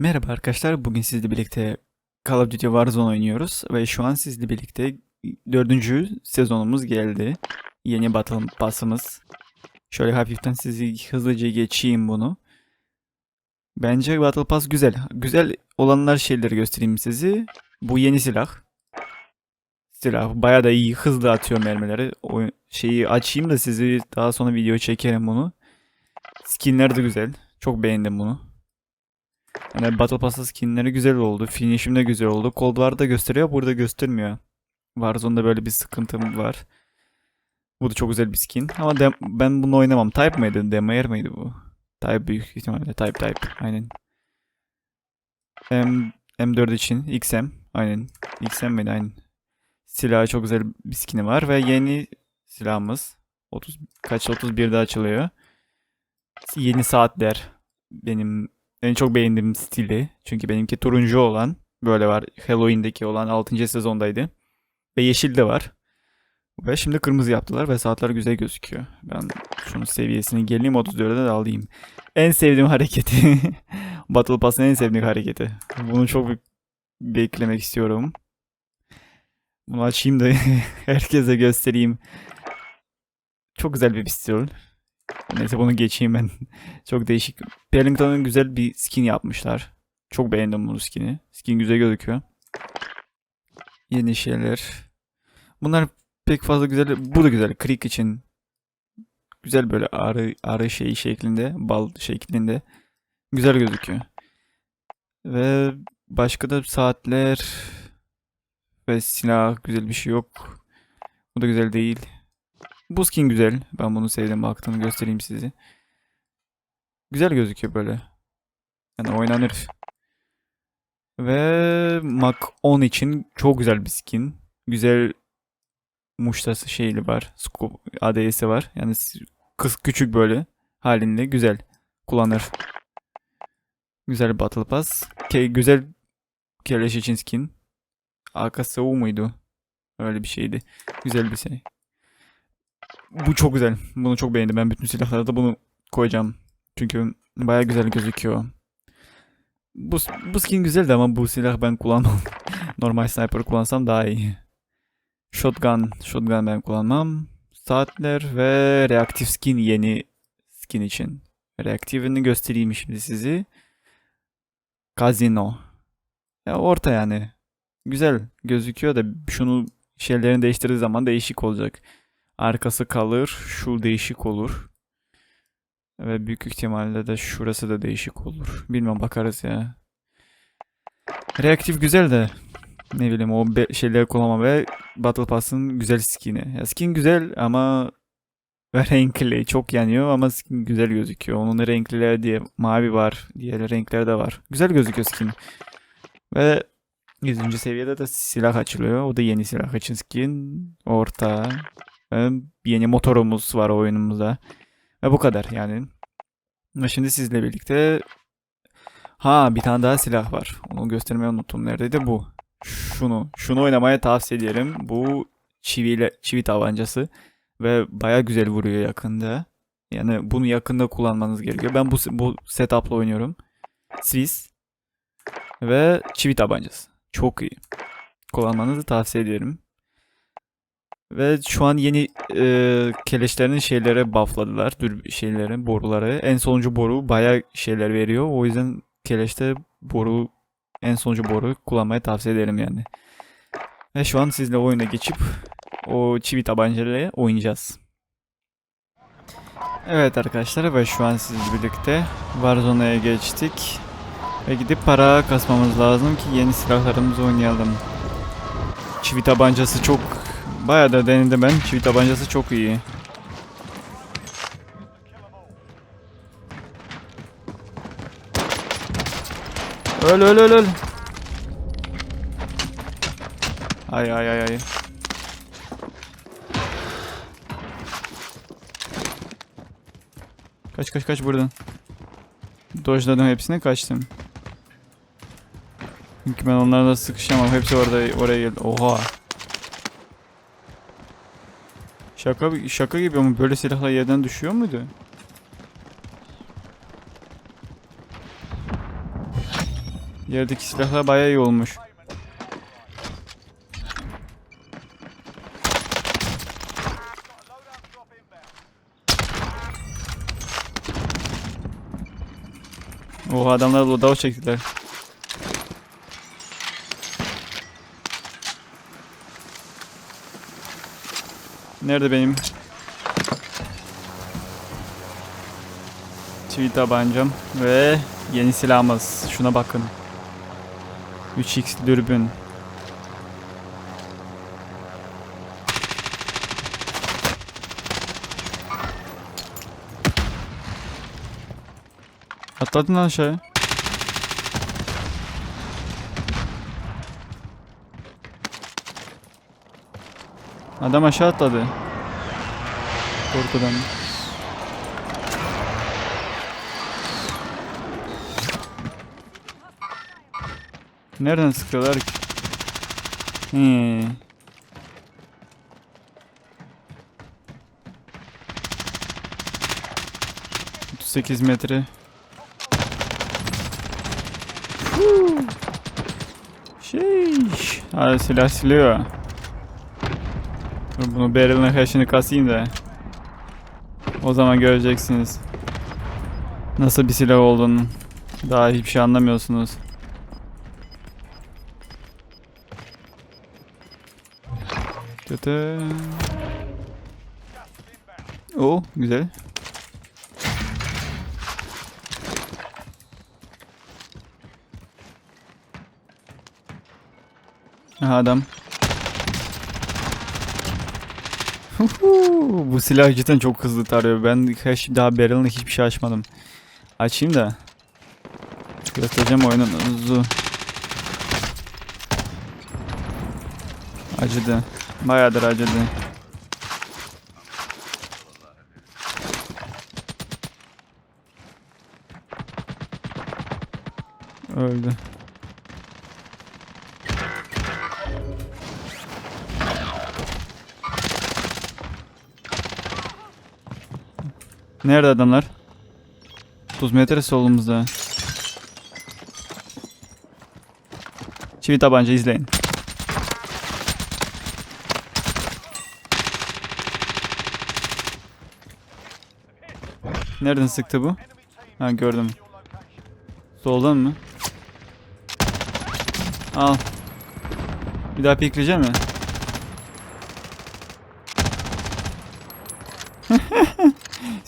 Merhaba arkadaşlar, bugün sizle birlikte Call of Duty Warzone oynuyoruz ve şu an sizle birlikte dördüncü sezonumuz geldi. Yeni Battle Pass'ımız. Şöyle hafiften sizi hızlıca geçeyim bunu. Bence Battle Pass güzel. Güzel olanlar şeyleri göstereyim sizi. Bu yeni silah. Silah bayağı da iyi, hızlı atıyor mermileri. O şeyi açayım da sizi daha sonra video çekerim bunu. Skinler de güzel. Çok beğendim bunu. Yani Battle Pass'ta skinleri güzel oldu. Finish'im de güzel oldu. Cold War'da gösteriyor, burada göstermiyor. Warzone'da böyle bir sıkıntım var. Bu da çok güzel bir skin. Ama ben bunu oynamam. Type mıydı? Demayer mıydı bu? Type büyük ihtimalle. Type type. Aynen. M M4 için XM. Aynen. XM miydi? Aynen. Silahı çok güzel bir skini var ve yeni silahımız 30 kaç 31'de açılıyor. Yeni saatler benim en çok beğendiğim stili. Çünkü benimki turuncu olan böyle var. Halloween'deki olan 6. sezondaydı. Ve yeşil de var. Ve şimdi kırmızı yaptılar ve saatler güzel gözüküyor. Ben şunun seviyesini geleyim 34'e de alayım. En sevdiğim hareketi. Battle Pass'ın en sevdiğim hareketi. Bunu çok beklemek istiyorum. Bunu açayım da herkese göstereyim. Çok güzel bir pistol. Neyse bunu geçeyim ben. Çok değişik. Pellington'un güzel bir skin yapmışlar. Çok beğendim bunu skin'i. Skin güzel gözüküyor. Yeni şeyler. Bunlar pek fazla güzel. Bu da güzel. Creek için. Güzel böyle arı arı şey şeklinde, bal şeklinde. Güzel gözüküyor. Ve başka da saatler ve silah güzel bir şey yok. Bu da güzel değil. Bu skin güzel. Ben bunu sevdim. Baktığını göstereyim size. Güzel gözüküyor böyle. Yani oynanır. Ve Mac 10 için çok güzel bir skin. Güzel muştası şeyli var. ADS'i var. Yani kız küçük böyle halinde güzel kullanır. Güzel Battle Pass. Ke güzel Keleş için skin. O muydu? Öyle bir şeydi. Güzel bir şey. Bu çok güzel. Bunu çok beğendim. Ben bütün silahlara da bunu koyacağım. Çünkü baya güzel gözüküyor. Bu, bu skin güzeldi ama bu silah ben kullanmam. Normal sniper kullansam daha iyi. Shotgun. Shotgun ben kullanmam. Saatler ve reaktif skin yeni skin için. Reaktifini göstereyim şimdi sizi. Casino. Ya orta yani. Güzel gözüküyor da şunu şeylerini değiştirdiği zaman değişik olacak. Arkası kalır. Şu değişik olur. Ve büyük ihtimalle de şurası da değişik olur. Bilmem bakarız ya. Reaktif güzel de ne bileyim o şeyleri kullanma ve Battle Pass'ın güzel skin'i. Ya skin güzel ama ve renkli çok yanıyor ama skin güzel gözüküyor. Onun renkliler diye mavi var. Diğer renkler de var. Güzel gözüküyor skin. Ve 100. seviyede de silah açılıyor. O da yeni silah için skin. Orta. Ve yeni motorumuz var oyunumuzda. Ve bu kadar yani. Ve şimdi sizle birlikte Ha bir tane daha silah var. Onu göstermeyi unuttum. Neredeydi bu? Şunu. Şunu oynamaya tavsiye ederim. Bu çiviyle çivi tabancası. Ve baya güzel vuruyor yakında. Yani bunu yakında kullanmanız gerekiyor. Ben bu, bu setup'la oynuyorum. Swiss. Ve çivi tabancası. Çok iyi. Kullanmanızı tavsiye ederim. Ve şu an yeni e, keleşlerini şeylere buffladılar. Dur şeylere, boruları. En sonuncu boru bayağı şeyler veriyor. O yüzden keleşte boru en sonuncu boru kullanmayı tavsiye ederim yani. Ve şu an sizle oyuna geçip o çivi tabancayla oynayacağız. Evet arkadaşlar ve şu an sizle birlikte Warzone'ya geçtik. Ve gidip para kasmamız lazım ki yeni silahlarımızı oynayalım. Çivi tabancası çok Bayağı da denedim ben. Çivi tabancası çok iyi. Öl öl öl öl. Ay ay ay ay. Kaç kaç kaç buradan. Dojladım hepsini kaçtım. Çünkü ben onlarla sıkışamam. Hepsi orada oraya geldi. Oha. Şaka şaka gibi ama böyle silahlar yerden düşüyor muydu? Yerdeki silahlar bayağı iyi olmuş. O adamlar loadout çektiler. Nerede benim çivi tabancam ve yeni silahımız. Şuna bakın. 3x dürbün. Atladın aşağıya. Adam aşağı atladı. Korkudan. Nereden sıkıyorlar ki? Hmm. Sekiz metre. Şey. Hadi silah siliyor. Bunu barrel'ın hash'ini kasayım da. O zaman göreceksiniz. Nasıl bir silah olduğunu. Daha hiçbir şey anlamıyorsunuz. Tı O güzel. Aha adam. Bu silah cidden çok hızlı tarıyor. Ben hiç daha barrel'ını hiçbir şey açmadım. Açayım da. Göstereceğim oyunun hızı. Acıdı. Bayağıdır acıdı. Nerede adamlar? 30 metre solumuzda. Çivi tabanca izleyin. Nereden sıktı bu? Ha gördüm. Soldan mı? Al. Bir daha pikleyeceğim mi?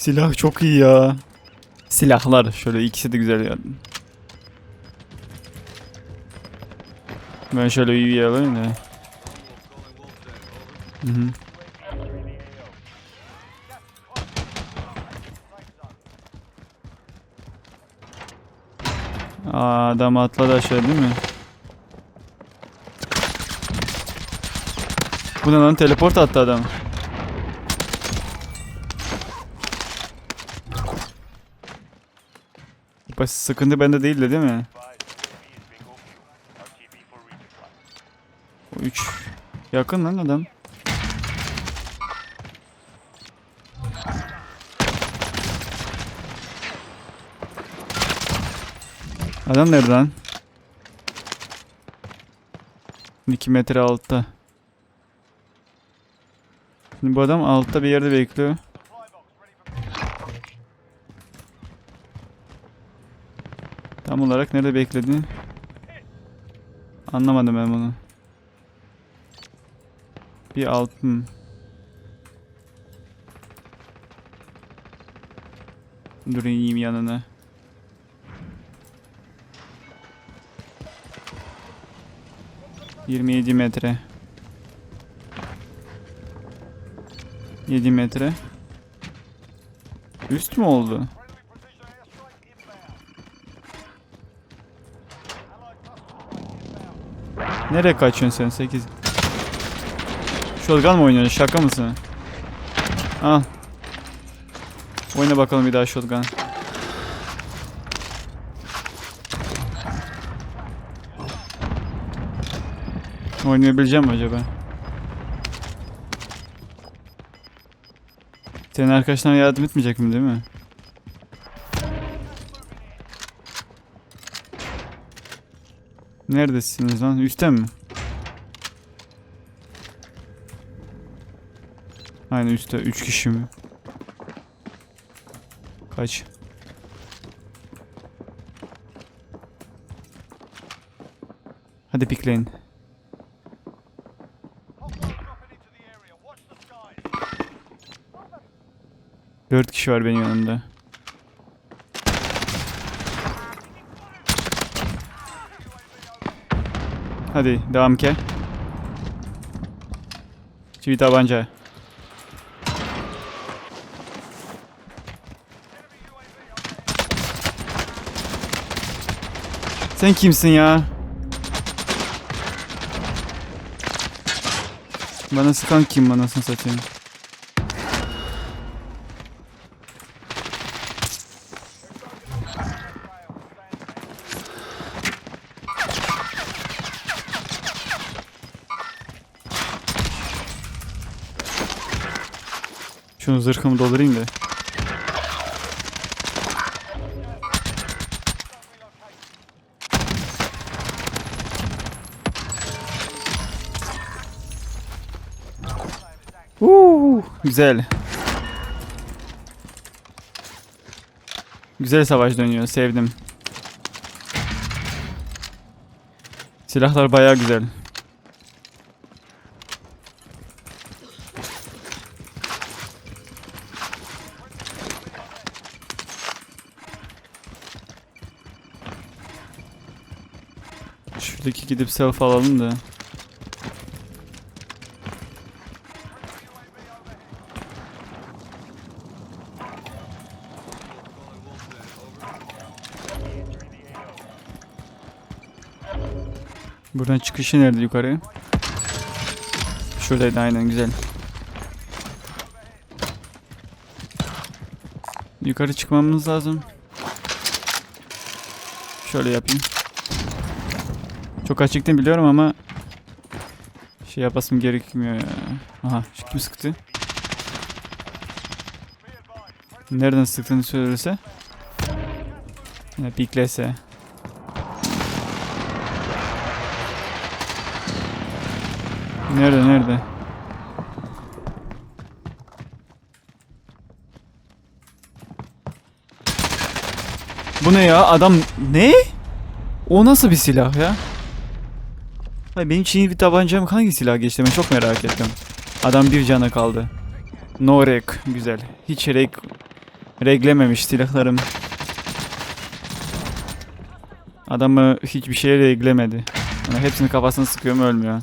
Silah çok iyi ya. Silahlar şöyle ikisi de güzel ya. Ben şöyle UV alayım da. Hı. Aa, adam atladı aşağı değil mi? Bu ne lan teleport attı adam. Baş sıkıntı bende değildi değil mi? 3 yakın lan adam. Adam nerede lan? 2 metre altta. Şimdi bu adam altta bir yerde bekliyor. Tam olarak nerede beklediğini anlamadım ben bunu. Bir alt hmm. Dur ineyim yanına. Yirmi yedi metre. Yedi metre. Üst mü oldu? Nereye kaçıyorsun sen 8? Shotgun mı oynuyorsun? Şaka mısın? Al. Oyna bakalım bir daha shotgun. Oynayabileceğim mi acaba? Senin arkadaşlarına yardım etmeyecek mi değil mi? Neredesiniz lan? Üstte mi? Aynen üstte. 3 kişi mi? Kaç? Hadi pikleyin. Dört kişi var benim yanımda. Hadi devam ke. Çivi tabanca. Sen kimsin ya? Bana sıkan kim anasını satayım? Şunu zırhımı doldurayım da. Uuu, güzel. Güzel savaş dönüyor, sevdim. Silahlar bayağı güzel. Şuradaki gidip self alalım da. Buradan çıkışı nerede yukarı? Şuradaydı aynen güzel. Yukarı çıkmamız lazım. Şöyle yapayım. Çok açıktım biliyorum ama şey yapasım gerekmiyor ya. Aha kim sıktı? Nereden sıktığını söylese. Yine piklese. Nerede nerede? Bu ne ya? Adam ne? O nasıl bir silah ya? Hayır benim için bir tabancam hangi silah geçti ben çok merak ettim. Adam bir cana kaldı. No reg güzel. Hiç reg reglememiş silahlarım. Adamı hiçbir şeye reglemedi. Yani hepsini kafasına sıkıyorum ölmüyor.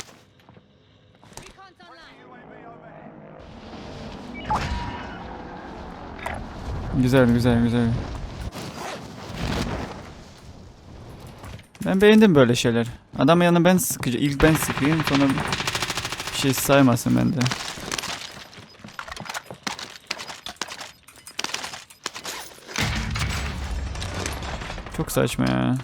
Güzel güzel güzel. Ben beğendim böyle şeyler. Adam yanına ben sıkıcı. İlk ben sıkayım sonra bir şey saymasın bende. Çok saçma ya.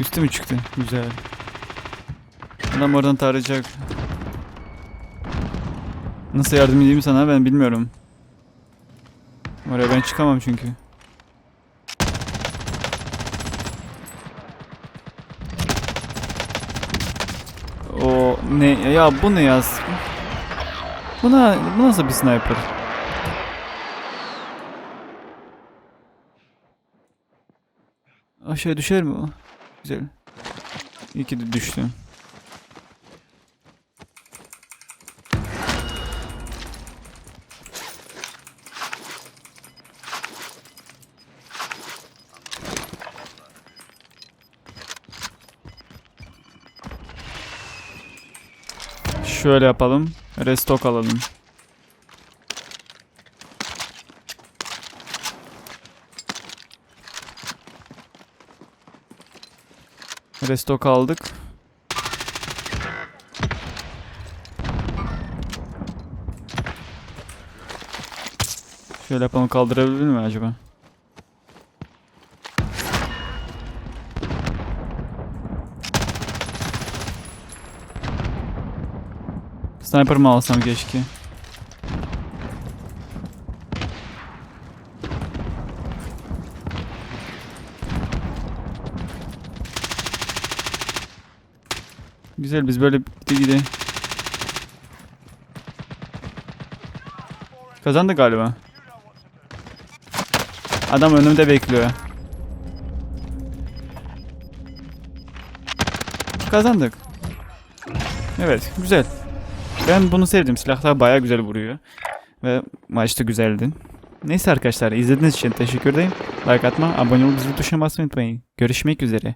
Üstü mü çıktı? Güzel. Adam oradan tarayacak. Nasıl yardım edeyim sana ben bilmiyorum. Oraya ben çıkamam çünkü. O ne ya bu ne ya? Buna bu nasıl bir sniper? Aşağı düşer mi o? Güzel. İyi ki de düştü. Şöyle yapalım. Restock alalım. Restock aldık. Şöyle yapalım kaldırabilir mi acaba? Sniper mı alsam keşke? Güzel biz böyle bitti gide. Kazandı galiba. Adam önümde bekliyor. Kazandık. Evet güzel. Ben bunu sevdim. Silahlar bayağı güzel vuruyor. Ve maç da güzeldi. Neyse arkadaşlar izlediğiniz için teşekkür ederim. Like atma, abone olup zil tuşuna basmayı unutmayın. Görüşmek üzere.